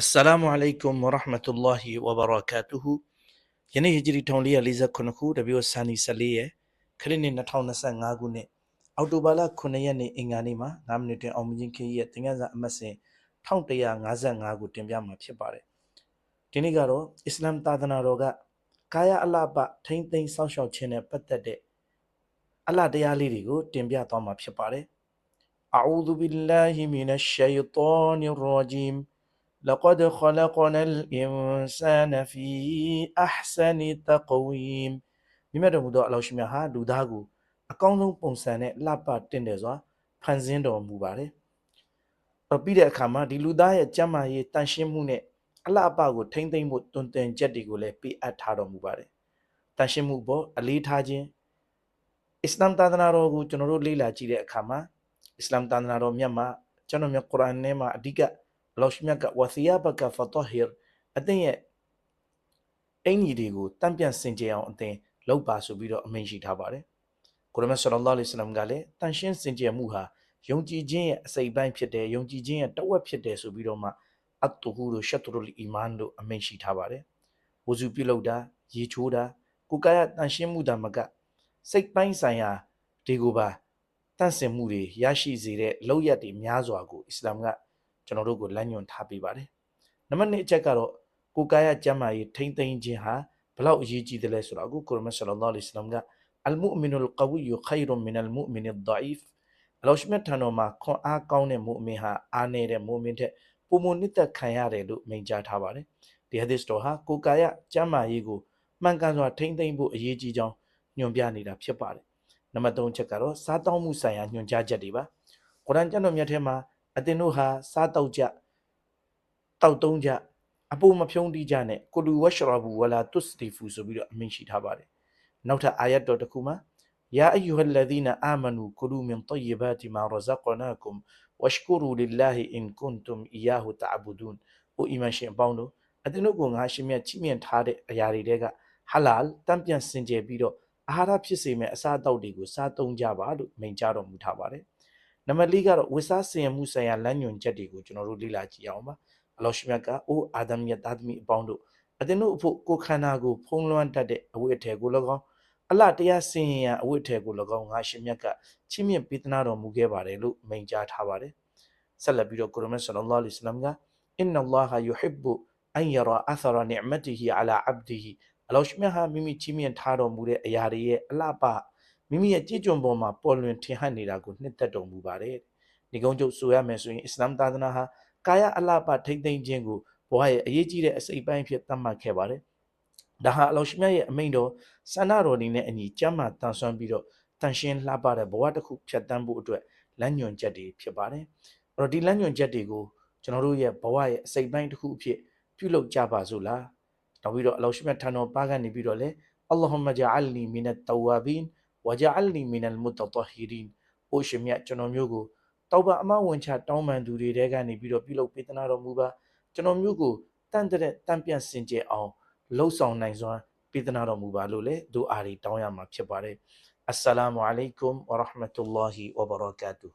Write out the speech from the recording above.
Assalamu alaikum wa rahmatullahi wa barakatuhu ယနေ့ဟီဂျရီ1448ခုတပြည့်ဆန်နီ14ရက်ခရစ်နှစ်2025ခုနှစ်အောက်တိုဘာလ9ရက်နေ့အင်္ဂါနေ့မှာ9မိနစ်တွင်အောင်မြင်ခြင်းရဲ့သင်ခန်းစာအမှတ်စဉ်1155ကိုတင်ပြမှာဖြစ်ပါတယ်ဒီနေ့ကတော့အစ္စလာမ်သာသနာတော်ကကာယအလပထိမ့်သိမ်းစောင့်ရှောက်ခြင်းနဲ့ပတ်သက်တဲ့အလတရားလေးတွေကိုတင်ပြသွားမှာဖြစ်ပါတယ် أعوذ بالله من الشيطان الرجيم لقد خلقنا الإنسان في أحسن تقويم မိမတော်မူသောအလောရှိမြတ်ဟာလူသားကိုအကောင်းဆုံးပုံစံနဲ့လှပတင်တယ်စွာဖန်ဆင်းတော်မူပါတယ်။အပြီးတဲ့အခါမှာဒီလူသားရဲ့ကျမ်းမာရေးတန်ရှင်းမှုနဲ့အလှပကိုထိမ့်သိမ့်ဖို့တွင်တင်ချက်တွေကိုလည်းပေးအပ်ထားတော်မူပါတယ်။တန်ရှင်းမှုပေါ်အလေးထားခြင်းအစ္စလာမ်သာသနာတော်ကိုကျွန်တော်တို့လေ့လာကြည့်တဲ့အခါမှာအစ္စလာမ်သာသနာတော်မြတ်မှာကျွန်တော်မြတ်ကုရ်အာန်ထဲမှာအဓိကအ လောရှိမြတ်ကဝစီယာဘကဖတဟီရ်အသင်ရဲ့အင်ကြီးတွေကိုတန့်ပြန့်စင်ကြယ်အောင်အသင်လုပ်ပါဆိုပြီးတော့အမိန့်ရှိထားပါတယ်။ကုရ်အာန်ဆလ္လာလဟ်အလိုင်းဝါဆလမ်ကလည်းတန်ရှင်းစင်ကြယ်မှုဟာယုံကြည်ခြင်းရဲ့အစိတ်ပိုင်းဖြစ်တယ်ယုံကြည်ခြင်းရဲ့တဝက်ဖြစ်တယ်ဆိုပြီးတော့မှအတ်တူဟူတို့ရှတ်တူလ်အီမန်တို့အမိန့်ရှိထားပါတယ်။ဝဇူပြုလုပ်တာရေချိုးတာကိုယ်ကာယတန်ရှင်းမှုတာမကစိတ်ပိုင်းဆိုင်ရာဒီကိုပါတန့်စင်မှုတွေရရှိစေတဲ့လောက်ရတွေများစွာကိုအစ္စလာမ်က ကျွန်တော်တို့ကိုလမ်းညွှန်ထားပေးပါတယ်။နံပါတ်2အချက်ကတော့ကိုယ်ကာယကျမ်းမာရေးထိမ့်သိမ်းခြင်းဟာဘလောက်အရေးကြီးတယ်လဲဆိုတော့အခုကုရ်မန်ဆလ္လာလဟ်အလိုင်းဝါဆလမ်ကအလ်မုအမင်အလ်ကဝီယခိုင်ရွန်မင်အလ်မုအမင်အဒ်ဒိုင်ဖ်အလောရှမြတ်ထံတော်မှာခွန်အားကောင်းတဲ့မုအမင်ဟာအားနေတဲ့မုအမင်တဲ့ပုံမနစ်သက်ခံရတယ်လို့မိန့်ကြားထားပါတယ်။ဒီဟာဒစ်တော်ဟာကိုယ်ကာယကျမ်းမာရေးကိုမှန်ကန်စွာထိမ့်သိမ်းဖို့အရေးကြီးကြောင်းညွှန်ပြနေတာဖြစ်ပါတယ်။နံပါတ်3ချက်ကတော့စားတောင်းမှုဆိုင်ရာညွှန်ကြားချက်တွေပါ။ကုရ်အာန်ကျမ်းတော်မြတ်ထဲမှာ အသင်တို့ဟာစားတောက်ကြတောက်တုံးကြအပူမဖြုံးတိကြနဲ့ကုလူဝရှရဘူဝလာတုစတီဖူဆိုပြီးတော့အမိန့်ရှိထားပါတယ်နောက်ထပ်အာယတ်တော်တစ်ခုမှာယာအယူဟလ်လဒီနာအာမနူကုလူမင်တယဘတ်မာရဇကနာကုမ်ဝရှကူရူလ lillahi in kuntum iyahu ta'budun အိုအီမန်ရှင်အပေါင်းတို့အသင်တို့ကိုငါရှင်မြတ်ချီးမြှင့်ထားတဲ့အရာတွေတဲကဟလာလ်တံပြန့်စင်ကြယ်ပြီးတော့အာဟာရဖြစ်စေမဲ့အစားအသောက်တွေကိုစားသုံးကြပါလို့မိန့်ကြားတော်မူထားပါတယ် နံပါတ်၄ကတော့ဝိစားစင်ရမှုဆိုင်ရာလမ်းညွှန်ချက်တွေကိုကျွန်တော်တို့လေ့လာကြည့်အောင်ပါအလောရှိမြတ်ကအိုးအာဒမ်ရဲ့သားသမီးအပေါင်းတို့အသင်တို့အဖို့ကိုခန္ဓာကိုဖုံးလွှမ်းတတ်တဲ့အဝိအထည်ကို၎င်းအလတရားစင်ရန်အဝိအထည်ကို၎င်းငါရှင်မြတ်ကချီးမြှင့်ပေးသနာတော်မူခဲ့ပါတယ်လို့မိန့်ကြားထားပါတယ်ဆက်လက်ပြီးတော့ကုရ်မန်ဆလ္လာလဟ်အလိုင်းဝါဆလမ်ကအင်နလ္လာဟယူဟစ်ဘူအန်ယရာအသရာနိမတီဟီအလာအဘ်ဒီဟီအလောရှိမြတ်ဟာမိမိချီးမြှင့်ထားတော်မူတဲ့အရာတွေရဲ့အလပ မိမိရဲ့ကြည်ကျွန်ပေါ်မှာပေါ်လွင်ထင်ဟပ်နေတာကိုနှစ်သက်တော်မူပါတယ်။ဒီကုန်းကျုပ်ဆိုရမယ်ဆိုရင်အစ္စလာမ်သာသနာဟာကာယအလှပထိမ့်သိမ်းခြင်းကိုဘဝရဲ့အရေးကြီးတဲ့အစိပ်ပိုင်းအဖြစ်သတ်မှတ်ခဲ့ပါတယ်။ဒါဟာအလောရှိမြတ်ရဲ့အမိန့်တော်ဆန္ဒတော်နေနဲ့အညီကျမ်းမာတန်ဆွမ်းပြီးတော့တန်ရှင်းလှပတဲ့ဘဝတစ်ခုဖြတ်တန်းဖို့အတွက်လမ်းညွန်ချက်တွေဖြစ်ပါတယ်။အဲ့တော့ဒီလမ်းညွန်ချက်တွေကိုကျွန်တော်တို့ရဲ့ဘဝရဲ့အစိပ်ပိုင်းတစ်ခုအဖြစ်ပြုလုပ်ကြပါစို့လား။နောက်ပြီးတော့အလောရှိမြတ်ထံတော်ပါကနေပြီးတော့လေအလ္လာဟ်မဂျာအလ်နီမင်တ်တဝါဘီန် ဝဂျာအလနီမီနလ်မုတတဟီရင်အိုရှင်မြတ်ကျွန်တော်မျိုးကိုတောက်ပါအမဝန်ချတောင်းပန်သူတွေတဲကနေပြီးတော့ပြုလုပ်ပေးသနာတော်မူပါကျွန်တော်မျိုးကိုတန်တဲ့တန်ပြန်စင်ကြယ်အောင်လှုပ်ဆောင်နိုင်စွာပေးသနာတော်မူပါလို့လည်းဒုအာရီတောင်းရမှာဖြစ်ပါတယ်အစ္စလာမုအလိုင်ကွမ်ဝရဟမတူလာဟီဝဘရကာတူ